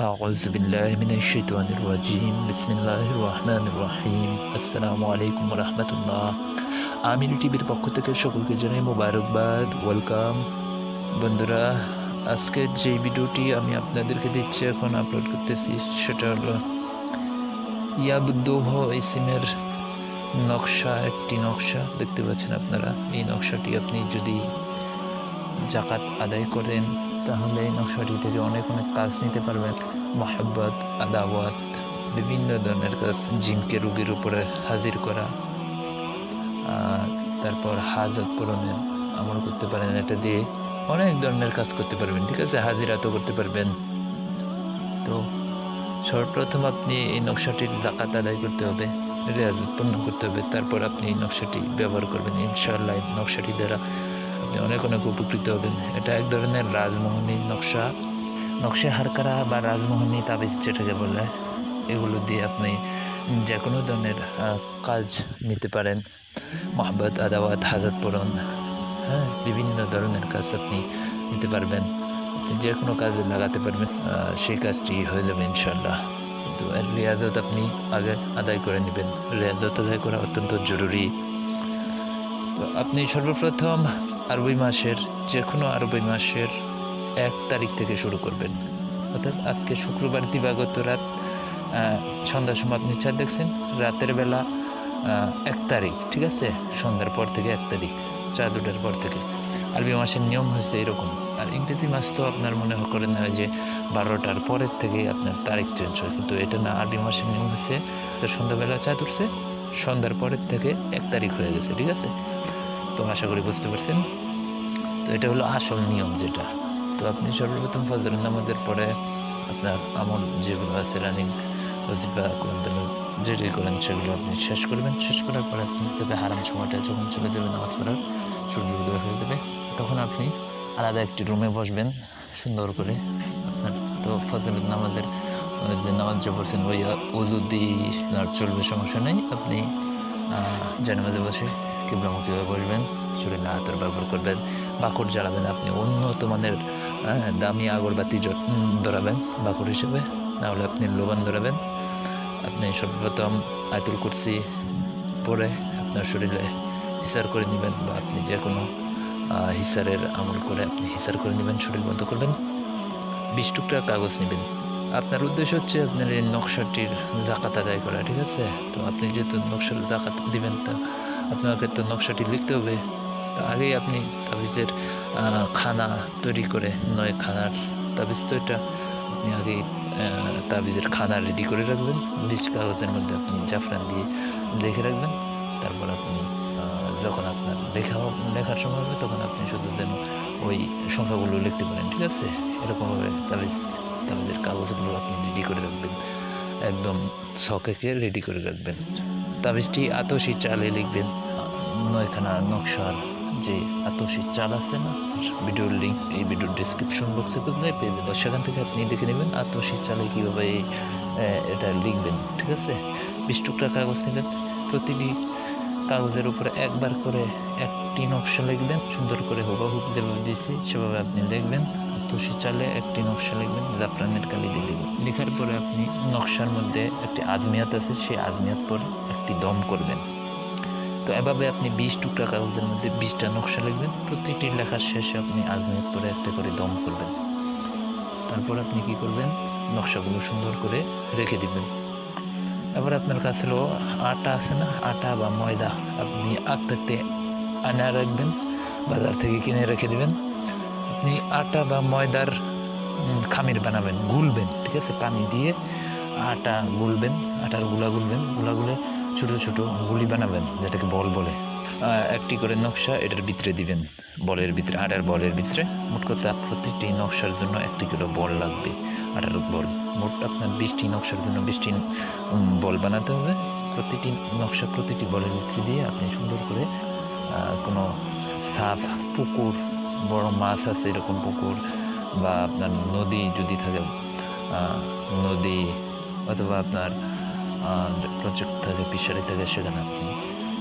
أعوذ بالله من الشيطان الرجيم بسم الله الرحمن الرحيم আসসালামু আলাইকুম রহমতুল্লাহ আমিল টিভির পক্ষ থেকে সকলকে জানাই মোবারকবাদ ওয়েলকাম বন্ধুরা আজকের যে ভিডিওটি আমি আপনাদেরকে দিচ্ছি এখন আপলোড করতেছি সেটা হলো ইয়াবুদ্দোহ ইসিমের নকশা একটি নকশা দেখতে পাচ্ছেন আপনারা এই নকশাটি আপনি যদি জাকাত আদায় করেন তাহলে এই নকশাটি থেকে অনেক অনেক কাজ নিতে পারবেন। মহাব্বত, আদাওয়াত, বিভিন্ন ধরনের কাজ জিনকে রুগীর উপরে হাজির করা তারপর হাজত পূরণের আমল করতে পারেন। এটা দিয়ে অনেক ধরনের কাজ করতে পারবেন, ঠিক আছে? হাজিরাতও করতে পারবেন। তো সর্বপ্রথম আপনি এই নকশাটির জাকাত আদায় করতে হবে, রেয়াজত উৎপন্ন করতে হবে। তারপর আপনি এই নকশাটি ব্যবহার করবেন। ইনশাআল্লাহ নকশাটি দ্বারা আপনি অনেক অনেক উপকৃত হবেন। এটা এক ধরনের রাজমোহনী নকশা। নকশা হারকারা বা রাজমোহনী তাবিজ যেটাকে বলে, এগুলো দিয়ে আপনি যে কোনো ধরনের কাজ নিতে পারেন। মহাব্বত, আদাওয়াত, হাজাত পূরণ হ্যাঁ বিভিন্ন ধরনের কাজ আপনি নিতে পারবেন। যে কোনো কাজে লাগাতে পারবেন সেই কাজটি হয়ে যাবে ইনশাল্লাহ কিন্তু রেয়াজত আপনি আগে আদায় করে নেবেন। রেয়াজত আদায় করা অত্যন্ত জরুরি। তো আপনি সর্বপ্রথম আরবি মাসের যে কোনো আরবি মাসের এক তারিখ থেকে শুরু করবেন। অর্থাৎ আজকে শুক্রবার দিবাগত রাত সন্ধ্যার সময় আপনি চাঁদ দেখছেন, রাতের বেলা এক তারিখ, ঠিক আছে? সন্ধ্যার পর থেকে এক তারিখ, চাঁদ দুটার পর থেকে। আরবি মাসের নিয়ম হয়েছে এরকম। আর ইংরেজি মাস তো আপনার মনে করেন হয় যে বারোটার পরের থেকে আপনার তারিখ চেঞ্জ হয়। কিন্তু এটা না, আরবি মাসের নিয়ম হয়েছে সন্ধ্যাবেলা চাঁদ উঠছে, সন্ধ্যার পরের থেকে এক তারিখ হয়ে গেছে, ঠিক আছে? তো আশা করি বুঝতে পারছেন। তো এটা হলো আসল নিয়ম যেটা। তো আপনি সর্বপ্রথম ফজর নামাজের পরে আপনার আমল যেগুলো আছে রানিং ওজিফা কোরআন যেটাই করেন সেগুলো আপনি শেষ করবেন। শেষ করার পরে আপনি তবে হারাম সময়টা যখন চলে যাবে নামাজ পড়ার, সূর্য উদয় হয়ে যাবে। তখন আপনি আলাদা একটি রুমে বসবেন, সুন্দর করে আপনার। তো ফজর নামাজের যে নামাজ যে পড়ছেন, ওই উজু দিয়ে চলবে, সমস্যা নেই। আপনি জানামাজে বসে কিবলামুখী হয়ে বসবেন শরীরে হাতের ব্যবহার করবেন। বাকর জ্বালাবেন আপনি উন্নত মানের আহ, দামি আগরবাতি ধরাবেন বাকর হিসেবে। নাহলে আপনি লোবান ধরাবেন। আপনি সর্বপ্রথম আয়তুল কুরসি পরে আপনার শরীরে হিসার করে নেবেন বা আপনি যে কোনো হিসারের আমল করে আপনি হিসার করে নেবেন শরীর বন্ধ করবেন। বিশ টুকরা কাগজ নেবেন। আপনার উদ্দেশ্য হচ্ছে আপনার এই নকশাটির জাকাত আদায় করা ঠিক আছে? তো আপনি যেহেতু নকশার জাকাত দিবেন তা আপনাকে তো নকশাটি লিখতে হবে। তো আগেই আপনি তাবিজের খানা তৈরি করে, নয় খানার তাবিজ তো এটা আপনি আগেই তাবিজের খানা রেডি করে রাখবেন। বিশ কাগজের মধ্যে আপনি জাফরান দিয়ে লিখে রাখবেন। তারপর আপনি যখন আপনার লেখা লেখার সময় হবে, তখন আপনি শুধু যেন ওই সংখ্যাগুলো লিখতে পারেন, ঠিক আছে? এরকমভাবে তাবিজ, তাবিজের কাগজগুলো আপনি রেডি করে রাখবেন। একদম ছকেকে রেডি করে রাখবেন। তাবিজটি আতসী চালে লিখবেন। নয়খানা নকশার যে আতসী চাল আছে না, ভিডিওর লিঙ্ক এই ভিডিওর ডিসক্রিপশন বক্সে করলে পেয়ে যাব সেখান থেকে আপনি দেখে নেবেন আতসী চালে কীভাবে এটা লিখবেন, ঠিক আছে? বিশ টুকরা কাগজ নেবেন, প্রতিটি কাগজের উপরে একবার করে একটি নকশা লিখবেন, সুন্দর করে হুবাহুব যেভাবে দিয়েছি সেভাবে আপনি লিখবেন তুষি চালে একটি নকশা লিখবেন, জাফরানের কালি দিয়ে লিখবেন লেখার পরে আপনি নকশার মধ্যে একটি আজমিয়াত আছে, সেই আজমিয়াত পরে একটি দম করবেন। তো এভাবে আপনি বিশ টুকরা কাগজের মধ্যে বিশটা নকশা লিখবেন। প্রতিটি লেখার শেষে আপনি আজমিয়াত পরে একটা করে দম করবেন। তারপর আপনি কি করবেন? নকশাগুলো সুন্দর করে রেখে দিবেন। এবার আপনার কাছে হলো আটা আছে না? আটা বা ময়দা আপনি আগ থাকতে আনা রাখবেন, বাজার থেকে কিনে রেখে দিবেন। আপনি আটা বা ময়দার খামির বানাবেন, গুলবেন, ঠিক আছে? পানি দিয়ে আটা গুলবেন, আটারগুলা গুলবেনগুলা গুলে ছোটো ছোটো গুলি বানাবেন, যেটাকে বল বলে। একটি করে নকশা এটার ভিতরে দিবেন, বলের ভিতরে, আটার বলের ভিতরে। মোট কথা প্রতিটি নকশার জন্য একটি করে বল লাগবে, আটার বল। মোট আপনার বিশটি নকশার জন্য বিশটি বল বানাতে হবে। প্রতিটি নকশা প্রতিটি বলের ভিতরে দিয়ে আপনি সুন্দর করে কোনো সাপ পুকুর বড় মাছ আছে, এরকম পুকুর বা আপনার নদী যদি থাকে নদী অথবা আপনার প্রজেক্ট থাকে ফিশারি থাকে, সেখানে আপনি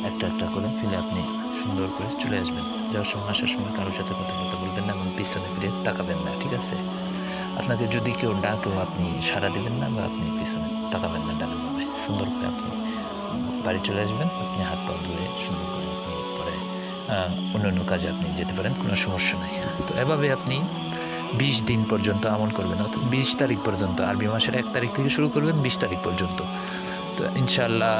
একটা একটা করে ফেলে আপনি সুন্দর করে চলে আসবেন। যাওয়ার সময়, আসার সময় কারোর সাথে কথা বলতে বলবেন না এবং পিছনে ফিরে তাকাবেন না, ঠিক আছে? আপনাকে যদি কেউ ডাকেও, আপনি সাড়া দেবেন না বা আপনি পিছনে তাকাবেন না ডানে বামে সুন্দর করে আপনি বাড়ি চলে আসবেন, আপনি হাত পা ধুয়ে সুন্দর করে আপনি অন্য অন্য কাজে আপনি যেতে পারেন, কোনো সমস্যা নাই। তো এভাবে আপনি বিশ দিন পর্যন্ত আমল করবেন, অর্থাৎ বিশ তারিখ পর্যন্ত, আরবি মাসের এক তারিখ থেকে শুরু করবেন বিশ তারিখ পর্যন্ত। তো ইনশাল্লাহ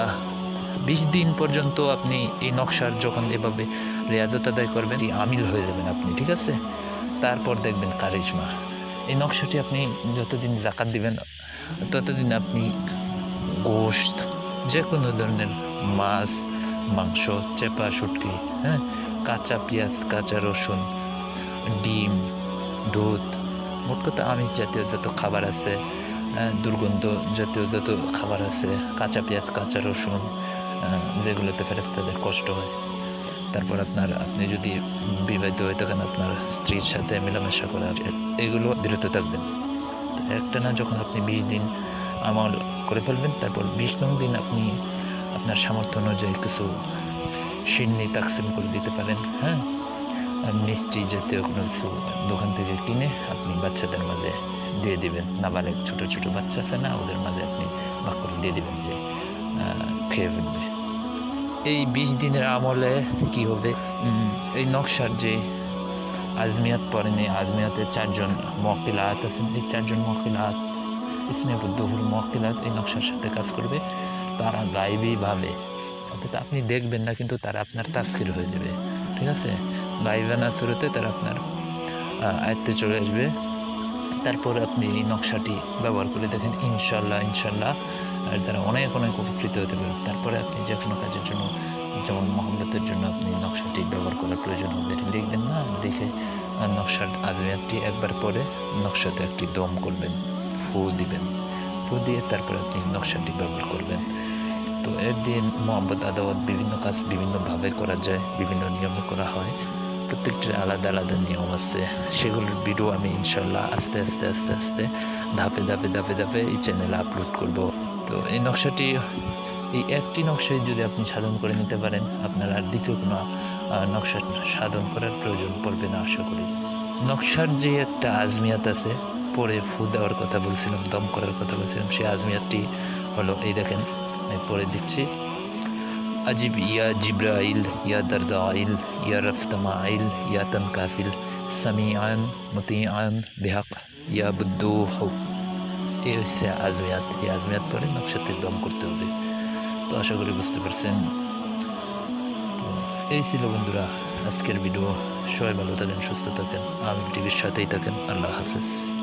বিশ দিন পর্যন্ত আপনি এই নকশার যখন এভাবে রেয়াজত আদায় করবেন, এই আমিল হয়ে যাবেন আপনি, ঠিক আছে? তারপর দেখবেন কারিজমা। এই নকশাটি আপনি যতদিন জাকাত দিবেন, ততদিন আপনি গোশত যে কোনো ধরনের মাছ, মাংস, চেপা, শুটকি হ্যাঁ? কাঁচা পেঁয়াজ, কাঁচা রসুন, ডিম, দুধ, মোট কথা আমিষ জাতীয় যত খাবার আছে দুর্গন্ধ জাতীয় যত খাবার আছে, কাঁচা পেঁয়াজ, কাঁচা রসুন যেগুলোতে ফেরেস্তাদের কষ্ট হয়। তারপর আপনার, আপনি যদি বিবাহিত হয়ে থাকেন, আপনার স্ত্রীর সাথে মেলামেশা করা এগুলো বিরত থাকবেন। একটা না, যখন আপনি বিশ দিন আমল করে ফেলবেন, তারপর বিশ নং দিন আপনি আপনার সামর্থ্য অনুযায়ী কিছু সিন্নি তাকসিম করে দিতে পারেন হ্যাঁ? মিষ্টি জাতীয় কোনো কিছু দোকান থেকে কিনে আপনি বাচ্চাদের মাঝে দিয়ে দিবেন। নাবালেক ছোটো ছোটো বাচ্চা আছে না, ওদের মাঝে আপনি ভাগ করে দিয়ে দিবেন যে খেয়ে ফেলবে। এই বিশ দিনের আমলে কি হবে? এই নকশার যে আজমিয়াত পড়েনি আজমিয়াতের চারজন মকিলাত আছেন। এই চারজন মকিলাত ইসমে বুদ্ধহুল মকিলাত এই নকশার সাথে কাজ করবে। তারা গাইবীভাবে অর্থাৎ আপনি দেখবেন না কিন্তু তারা আপনার তাস্কির হয়ে যাবে। ঠিক আছে? গাইবানা শুরুতে তারা আপনার আয়ত্তে চলে আসবে। তারপর আপনি এই নকশাটি ব্যবহার করে দেখেন ইনশাল্লাহ ইনশাল্লাহ। আর তারা অনেক অনেক উপকৃত হতে পারেন তারপরে আপনি যে কোনো কাজের জন্য যেমন মহব্বতের জন্য আপনি নকশাটি ব্যবহার করার প্রয়োজন হবে লিখবেন না? আহ, নকশার আজমিয়াতটি একবার পরে নকশাতে একটি দম করবেন ফু দিবেন। ফু দিয়ে তারপর আপনি নকশাটি ব্যবহার করবেন। তো এর দিন মোহাম্মদ আদাওয়াত বিভিন্ন কাজ বিভিন্নভাবে করা যায়, বিভিন্ন নিয়মে করা হয়। প্রত্যেকটির আলাদা আলাদা নিয়ম আছে। সেগুলোর ভিডিও আমি ইনশাল্লাহ আস্তে আস্তে আস্তে আস্তে ধাপে ধাপে ধাপে ধাপে এই চ্যানেলে আপলোড করব। তো এই নকশাটি, এই একটি নকশায় যদি আপনি সাধন করে নিতে পারেন, আপনার আর দ্বিতীয় কোনো নকশা সাধন করার প্রয়োজন পড়বে না আশা করি। নকশার যে একটা আজমিয়াত আছে, পরে ফু দেওয়ার কথা বলছিলাম, দম করার কথা বলছিলাম, সেই আজমিয়াতটি হলো এই দেখেন আমি পড়ে দিচ্ছি। আজিব ইয়া জিব্রাইল, ইয়া দর্দাইল, ইয়া রফতমা আইল ইয়া তনকাফিল সামি আন মতি আন বেহাক, ইয়া বুদ্দু হক এ হচ্ছে আজমিয়াত। এই আজমিয়াত পরে নকশাতে দম করতে হবে। তো আশা করি বুঝতে পারছেন। তো এই ছিল বন্ধুরা আজকের ভিডিও। সবাই ভালো থাকেন, সুস্থ থাকেন আমি টিভির সাথেই থাকেন। আল্লাহ হাফেজ।